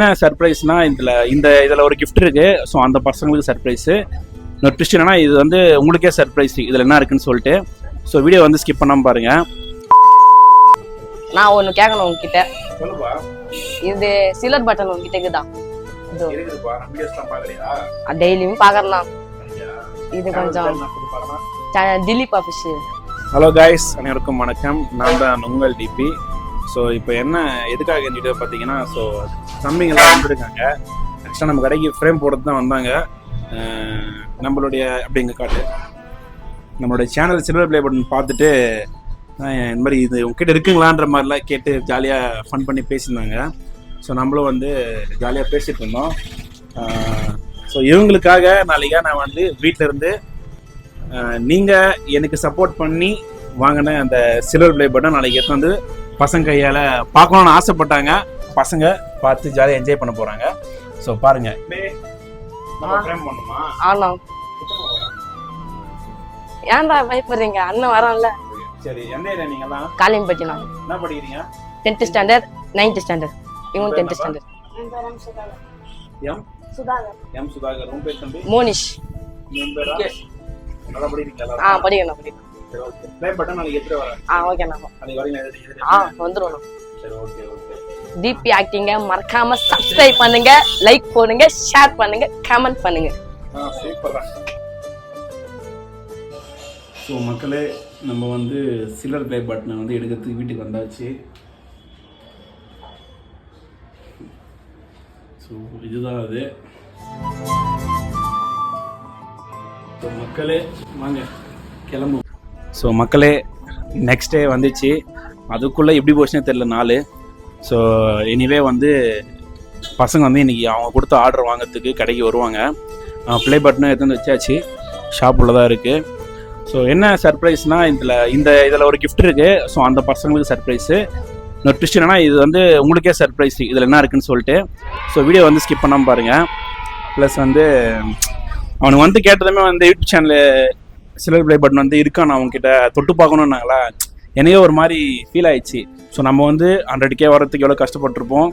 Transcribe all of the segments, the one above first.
என்ன சர்ப்ரைஸ்னா இதில் இந்த இதில் ஒரு gift இருக்கு. ஸோ அந்த பசங்களுக்கு சர்ப்ரைஸு இன்னொரு ட்விஸ்ட் என்னன்னா இது வந்து உங்களுக்கே சர்ப்ரைஸ் இதில் என்ன இருக்குன்னு சொல்லிட்டு. ஸோ வீடியோ வந்து ஸ்கிப் பண்ணாமல் பாருங்க. நான் ஒன்று கேட்கணும் உங்ககிட்ட. சொல்லுப்பா. இது சிலர் பட்டன் உங்ககிட்ட இருக்குதா? டெய்லியும் பார்க்கறலாம் இது கொஞ்சம் திலீப் ஆஃபீஸ் ஹலோ காய்ஸ் அனைவருக்கும் வணக்கம். நான் தான் உங்கள் டிபி ஸோ இப்போ என்ன எதுக்காக இந்த வீடியோ பார்த்தீங்கன்னா ஸோ தம்பிங்கெல்லாம் வந்திருக்காங்க. ஆக்சுவலாக நம்ம கடைக்கு ஃப்ரேம் போடுறது தான் வந்தாங்க. நம்மளுடைய அப்படிங்க காட்டு. நம்மளுடைய சேனல் சில்வர் பிளே பட்டன் பார்த்துட்டு இந்த மாதிரி இது உங்ககிட்ட இருக்குங்களான்ற மாதிரிலாம் கேட்டு ஜாலியாக ஃபன் பண்ணி பேசியிருந்தாங்க. ஸோ நம்மளும் வந்து ஜாலியாக பேசிட்டு இருந்தோம். ஸோ இவங்களுக்காக நாளைக்கா நான் வந்து வீட்டில் இருந்து நீங்கள் எனக்கு சப்போர்ட் பண்ணி வாங்கின அந்த சில்வர் பிளே பட்டன் நாளைக்கு எடுத்து வந்து பசங்க கையால் பார்க்கணும்னு ஆசைப்பட்டாங்க. பசங்க பார்த்து ஜாலியாக என்ஜாய் பண்ண போறாங்க. ஸோ பாருங்க. நம்ம frame பண்ணுமா? ஆனா ஏன்டா பயப்படுறீங்க? அண்ணன் வரோம்ல சரி ஏரியா நீங்கலாம் காலிம்பட்டி நான் என்ன படிக்கிறீங்க? டென்த் ஸ்டாண்டர்ட் நைன்த் ஸ்டாண்டர்ட் இவங்க tenth standard M? M Sudhakar. உன் பேர் தம்பி? மோனிஷ். உன் பேரா? நல்லா படிக்கிறீங்களா ஆ படிக்கணும் படிக்கணும். சரி ஓகே ப்ளே பட்டன் நாளைக்கு எடுத்துட்டு வரேன் ஆ நாளைக்கு வரீங்க எதிரி- எதிரி- ஆ வந்துருவோம் சரி ஓகே ஓகே டிபி ஆக்டிங்க மறக்காம சப்ஸ்கிரைப் பண்ணுங்க லைக் போடுங்க ஷேர் பண்ணுங்க கமெண்ட் பண்ணுங்க. ஸோ மக்களே நம்ம வந்து சிலர் ப்ளே பட்டனை வந்து எடுக்கிறதுக்கு வீட்டுக்கு வந்தாச்சு. ஸோ இதுதான் அது. ஸோ மக்களே வாங்க கிளம்பு ஸோ மக்களே நெக்ஸ்ட் டே வந்துச்சு. அதுக்குள்ளே எப்படி போச்சுன்னே தெரில நாள் ஸோ எனிவே வந்து பசங்க வந்து இன்றைக்கி அவங்க கொடுத்த ஆர்டர் வாங்குறதுக்கு கடைக்கு வருவாங்க. ப்ளே பட்டனும் எடுத்து வந்து வச்சாச்சு. ஷாப் தான் இருக்குது ஸோ என்ன சர்ப்ரைஸ்னால் இதில் இந்த இதில் ஒரு கிஃப்ட் இருக்குது ஸோ அந்த பசங்களுக்கு சர்ப்ரைஸு இன்னொரு ட்விஸ்ட் என்னன்னா இது வந்து உங்களுக்கே சர்ப்ரைஸ் இதில் என்ன இருக்குன்னு சொல்லிட்டு. ஸோ வீடியோ வந்து ஸ்கிப் பண்ணாமல் பாருங்கள் ப்ளஸ் வந்து அவனுக்கு வந்து கேட்டதுமே வந்து யூடியூப் சேனலு சிலர் ப்ளே பட்டன் வந்து இருக்கான் அவங்ககிட்ட தொட்டு பார்க்கணுன்னாங்களா என்னையோ ஒரு மாதிரி ஃபீல் ஆயிடுச்சு. ஸோ நம்ம வந்து ஹண்ட்ரட் கே வரத்துக்கு எவ்வளோ கஷ்டப்பட்டிருப்போம்.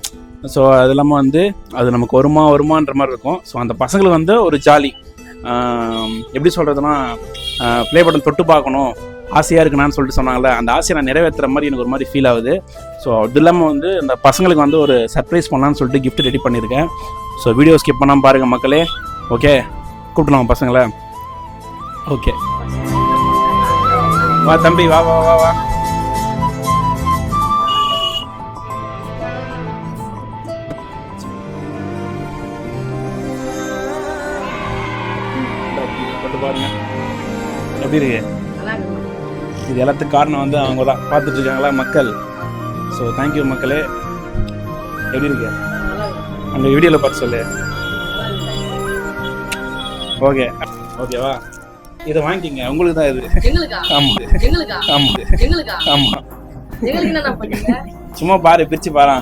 ஸோ அது இல்லாமல் வந்து அது நமக்கு வருமா வருமான்ற மாதிரி இருக்கும். ஸோ அந்த பசங்களுக்கு வந்து ஒரு ஜாலி எப்படி சொல்கிறதுனா ப்ளே பட்டன் தொட்டு பார்க்கணும். ஆசையாக இருக்குனான்னு சொல்லிட்டு சொன்னாங்கல்ல அந்த ஆசையை நான் நிறைவேற்றுற மாதிரி எனக்கு ஒரு மாதிரி ஃபீல் ஆகுது. ஸோ அது இல்லாமல் வந்து அந்த பசங்களுக்கு வந்து ஒரு சர்ப்ரைஸ் பண்ணலான்னு சொல்லிட்டு கிஃப்ட் ரெடி பண்ணியிருக்கேன். ஸோ வீடியோ ஸ்கிப் பண்ணாமல் பாருங்கள் மக்களே. ஓகே கூப்பிடலாம் பசங்களை. ஓகே வா தம்பி வா வா வா வா. பாருங்க எப்படி இருக்கு இது எல்லாத்துக்கும் காரணம் வந்து அவங்க தான் பார்த்துட்டு இருக்காங்களா மக்கள்? ஸோ தேங்க்யூ மக்களே. எப்படி இருக்கு அந்த வீடியோவில் பார்த்து சொல்லு. ஓகே ஓகேவா இதை வாங்கிக்கிங்க. உங்களுக்கு தான் இது? எங்களுக்கு? என்ன பண்ணீங்க சும்மா பாரு பிரிச்சு பாரா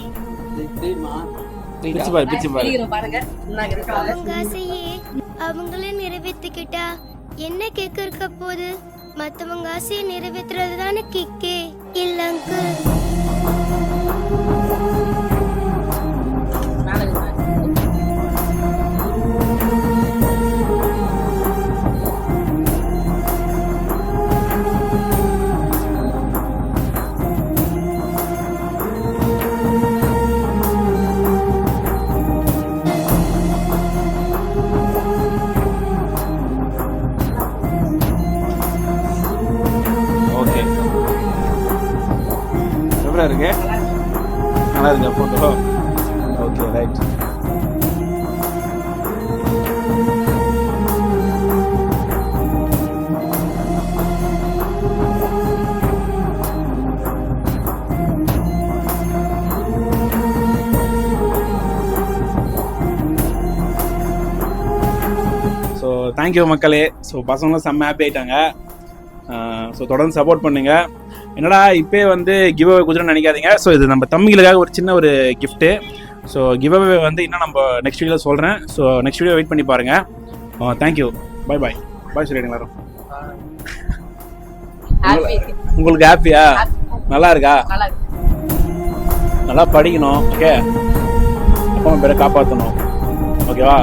பிரிச்சு பாரு பிரிச்சு பாரு. அவங்களே நிறைவேற்றிக்கிட்டா என்ன கேக் இருக்க போகுது? மத்தவங்க ஆசையை நிறைவேற்றுறது தானே கிக்கே. எப்படி இருக்கு. நல்லா இருக்கு photo okay right so thank you மக்களே. ஸோ பசங்களும் செம்ம ஹாப்பி ஆயிட்டாங்க. ஸோ தொடர்ந்து சப்போர்ட் பண்ணுங்க. என்னடா இப்போயே வந்து கிவ் அவே குதிரை நினைக்காதீங்க. ஸோ இது நம்ம தம்பிகளுக்காக ஒரு சின்ன ஒரு கிஃப்ட்டு ஸோ கிவ் அவே வந்து இன்னும் நம்ம நெக்ஸ்ட் வீடியோவில் சொல்கிறேன் ஸோ நெக்ஸ்ட் வீடியோ வெயிட் பண்ணி பாருங்கள் தேங்க்யூ பை பாய் பாய் சொல்லிடுங்க எல்லாரும். உங்களுக்கு ஹாப்பியா நல்லா இருக்கா? நல்லா படிக்கணும். ஓகே அப்பா பேரை காப்பாற்றணும் ஓகேவா